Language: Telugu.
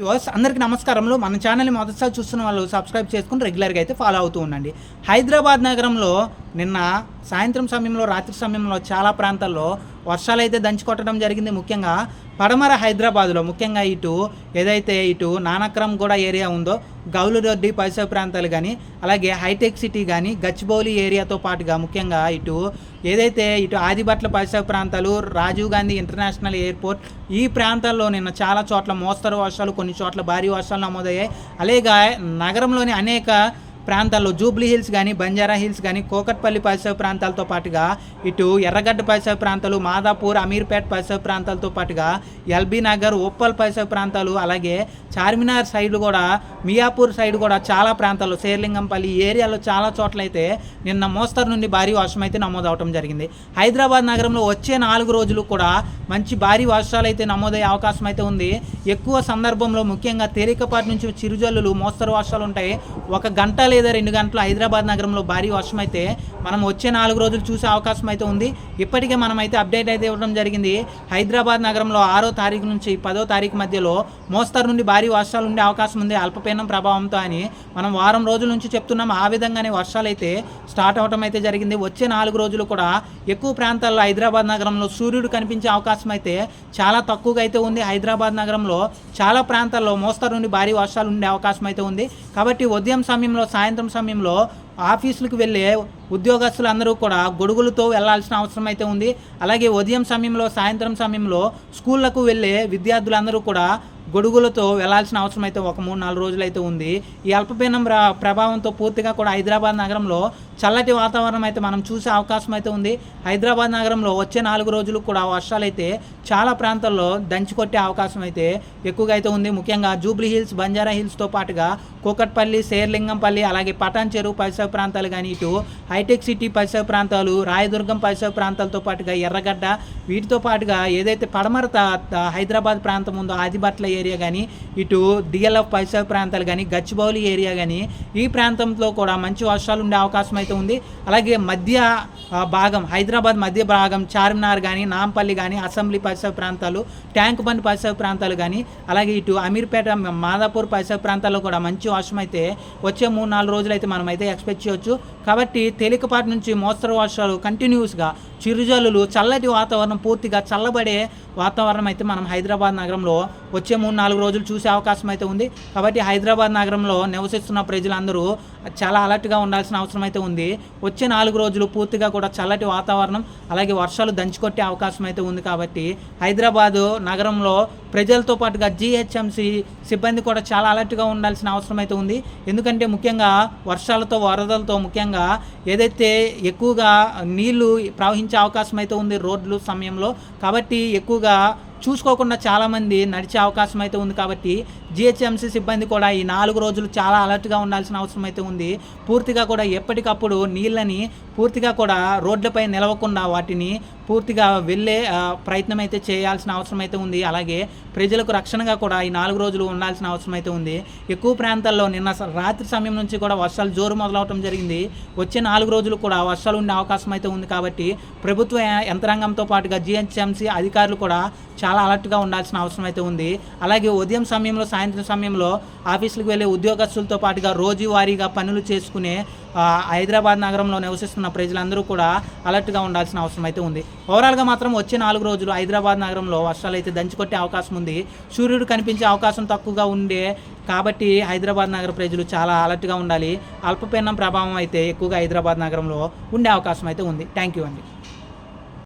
వ్యూవర్స్ అందరికీ నమస్కారంలో మన ఛానల్ని మొదటిసారి చూస్తున్న వాళ్ళు సబ్స్క్రైబ్ చేసుకుని రెగ్యులర్గా అయితే ఫాలో అవుతూ ఉండండి. హైదరాబాద్ నగరంలో నిన్న సాయంత్రం సమయంలో రాత్రి సమయంలో చాలా ప్రాంతాల్లో వర్షాలు అయితే దంచి కొట్టడం జరిగింది ముఖ్యంగా పడమర హైదరాబాద్లో. ముఖ్యంగా ఇటు ఏదైతే ఇటు నానక్రమ్ కూడా ఏరియా ఉందో గౌలురెడ్డి పరిసర ప్రాంతాలు కానీ అలాగే హైటెక్ సిటీ కానీ గచ్చిబౌలి ఏరియాతో పాటుగా ముఖ్యంగా ఇటు ఏదైతే ఇటు ఆదిబట్ల పరిసర ప్రాంతాలు రాజీవ్ గాంధీ ఇంటర్నేషనల్ ఎయిర్పోర్ట్ ఈ ప్రాంతాల్లో నిన్న చాలా చోట్ల మోస్తరు వర్షాలు కొన్ని చోట్ల భారీ వర్షాలు నమోదయ్యాయి. అలాగే నగరంలోని అనేక ప్రాంతాల్లో జూబ్లీ హిల్స్ కానీ బంజారా హిల్స్ కానీ కోకట్పల్లి పరిసర ప్రాంతాలతో పాటుగా ఇటు ఎర్రగడ్డ పరిసర ప్రాంతాలు మాదాపూర్ అమీర్పేట్ పరిసర ప్రాంతాలతో పాటుగా ఎల్బీ నగర్ ఉప్పల్ పరిసర ప్రాంతాలు అలాగే చార్మినార్ సైడ్ కూడా మియాపూర్ సైడ్ కూడా చాలా ప్రాంతాల్లో శేర్లింగంపల్లి ఏరియాలో చాలా చోట్ల అయితే నిన్న మోస్తరు నుండి భారీ వర్షం అయితే నమోదవటం జరిగింది. హైదరాబాద్ నగరంలో వచ్చే నాలుగు రోజులు కూడా మంచి భారీ వర్షాలు అయితే నమోదయ్యే అవకాశం అయితే ఉంది. ఎక్కువ సందర్భంలో ముఖ్యంగా తేలికపాటి నుంచి చిరుజల్లులు మోస్తరు వర్షాలు ఉంటాయి ఒక గంటలే లేదా రెండు గంటలు హైదరాబాద్ నగరంలో భారీ వర్షం అయితే మనం వచ్చే నాలుగు రోజులు చూసే అవకాశం అయితే ఉంది. ఇప్పటికే మనం అయితే అప్డేట్ అయితే ఇవ్వడం జరిగింది. హైదరాబాద్ నగరంలో ఆరో తారీఖు నుంచి పదో తారీఖు మధ్యలో మోస్తరు నుండి భారీ వర్షాలు ఉండే అవకాశం ఉంది. అల్పపీడనం ప్రభావంతో అని మనం వారం రోజుల నుంచి చెప్తున్నాం. ఆ విధంగానే వర్షాలు అయితే స్టార్ట్ అవడం అయితే జరిగింది. వచ్చే నాలుగు రోజులు కూడా ఎక్కువ ప్రాంతాల్లో హైదరాబాద్ నగరంలో సూర్యుడు కనిపించే అవకాశం అయితే చాలా తక్కువగా అయితే ఉంది. హైదరాబాద్ నగరంలో చాలా ప్రాంతాల్లో మోస్తరు నుండి భారీ వర్షాలు ఉండే అవకాశం అయితే ఉంది. కాబట్టి ఉదయం సమయంలో సాయంత్రం సాయంత్రం సమయంలో ఆఫీసులకు వెళ్ళే ఉద్యోగస్తులు అందరూ కూడా గొడుగులతో వెళ్ళాల్సిన అవసరం అయితే ఉంది. అలాగే ఉదయం సమయంలో సాయంత్రం సమయంలో స్కూళ్ళకు వెళ్ళే విద్యార్థులందరూ కూడా గొడుగులతో వెళ్ళాల్సిన అవసరం అయితే ఒక మూడు నాలుగు రోజులు అయితే ఉంది. ఈ అల్పపీడనం ప్రభావంతో పూర్తిగా కూడా హైదరాబాద్ నగరంలో చల్లటి వాతావరణం అయితే మనం చూసే అవకాశం అయితే ఉంది. హైదరాబాద్ నగరంలో వచ్చే నాలుగు రోజులు కూడా వర్షాలు అయితే చాలా ప్రాంతాల్లో దంచికొట్టే అవకాశం అయితే ఎక్కువగా అయితే ఉంది. ముఖ్యంగా జూబ్లీ హిల్స్ బంజారా హిల్స్తో పాటుగా కూకట్పల్లి శేర్లింగంపల్లి అలాగే పటాన్ చెరువు పరిసర ప్రాంతాలు కానీ ఇటు హైటెక్ సిటీ పరిసర ప్రాంతాలు రాయదుర్గం పరిసర ప్రాంతాలతో పాటుగా ఎర్రగడ్డ వీటితో పాటుగా ఏదైతే పడమరత హైదరాబాద్ ప్రాంతం ఉందో ఆదిబట్ల ఏరియా కానీ ఇటు డిఎల్ఎఫ్ పరిసర ప్రాంతాలు కానీ గచ్చిబౌలి ఏరియా కానీ ఈ ప్రాంతంలో కూడా మంచి వర్షాలు ఉండే అవకాశం అయితే ఉంది. అలాగే మధ్య భాగం హైదరాబాద్ మధ్య భాగం చార్మినార్ కానీ నాంపల్లి కానీ అసెంబ్లీ పరిసర ప్రాంతాలు ట్యాంక్ బండ్ పరిసర ప్రాంతాలు కానీ అలాగే ఇటు అమీర్పేట మాదాపూర్ పరిసర ప్రాంతాల్లో కూడా మంచి వర్షం అయితే వచ్చే మూడు నాలుగు రోజులు అయితే మనం అయితే ఎక్స్పెక్ట్ చేయొచ్చు. కాబట్టి తేలికపాటి నుంచి మోస్తరు వర్షాలు కంటిన్యూస్గా చిరుజల్లులు చల్లటి వాతావరణం పూర్తిగా చల్లబడే వాతావరణం అయితే మనం హైదరాబాద్ నగరంలో వచ్చే మూడు నాలుగు రోజులు చూసే అవకాశం అయితే ఉంది. కాబట్టి హైదరాబాద్ నగరంలో నివసిస్తున్న ప్రజలందరూ చాలా అలర్ట్గా ఉండాల్సిన అవసరం అయితే ఉంది. వచ్చే నాలుగు రోజులు పూర్తిగా కూడా చల్లటి వాతావరణం అలాగే వర్షాలు దంచుకొట్టే అవకాశం అయితే ఉంది కాబట్టి హైదరాబాదు నగరంలో ప్రజలతో పాటుగా జీహెచ్ఎంసీ సిబ్బంది కూడా చాలా అలర్ట్గా ఉండాల్సిన అవసరం అయితే ఉంది. ఎందుకంటే ముఖ్యంగా వర్షాలతో వరదలతో ముఖ్యంగా ఏదైతే ఎక్కువగా నీళ్ళు ప్రవహించే అవకాశం అయితే ఉంది రోడ్లు సమయంలో. కాబట్టి ఎక్కువగా చూసుకోకుండా చాలామంది నడిచే అవకాశం అయితే ఉంది కాబట్టి జిహెచ్ఎంసీ సిబ్బంది కూడా ఈ నాలుగు రోజులు చాలా అలర్ట్గా ఉండాల్సిన అవసరం అయితే ఉంది. పూర్తిగా కూడా ఎప్పటికప్పుడు నీళ్ళని పూర్తిగా కూడా రోడ్లపై నిలవకుండా వాటిని పూర్తిగా వెళ్ళే ప్రయత్నం అయితే చేయాల్సిన అవసరం అయితే ఉంది. అలాగే ప్రజలకు రక్షణగా కూడా ఈ నాలుగు రోజులు ఉండాల్సిన అవసరం అయితే ఉంది. ఎక్కువ ప్రాంతాల్లో నిన్న రాత్రి సమయం నుంచి కూడా వర్షాలు జోరు మొదలవటం జరిగింది. వచ్చే నాలుగు రోజులు కూడా వర్షాలు ఉండే అవకాశం అయితే ఉంది కాబట్టి ప్రభుత్వ యంత్రాంగంతో పాటుగా జిహెచ్ఎంసీ అధికారులు కూడా చాలా అలర్ట్గా ఉండాల్సిన అవసరం అయితే ఉంది. అలాగే ఉదయం సమయంలో సాయంత్రం సమయంలో ఆఫీసులకు వెళ్ళే ఉద్యోగస్తులతో పాటుగా రోజువారీగా పనులు చేసుకునే హైదరాబాద్ నగరంలో నివసిస్తున్న ప్రజలందరూ కూడా అలర్ట్గా ఉండాల్సిన అవసరం అయితే ఉంది. ఓవరాల్గా మాత్రం వచ్చే నాలుగు రోజులు హైదరాబాద్ నగరంలో వర్షాలు అయితే దంచుకొట్టే అవకాశం ఉంది. సూర్యుడు కనిపించే అవకాశం తక్కువగా ఉండే కాబట్టి హైదరాబాద్ నగర ప్రజలు చాలా అలర్ట్గా ఉండాలి. అల్పపీడనం ప్రభావం అయితే ఎక్కువగా హైదరాబాద్ నగరంలో ఉండే అవకాశం అయితే ఉంది. థ్యాంక్ యూ అండి.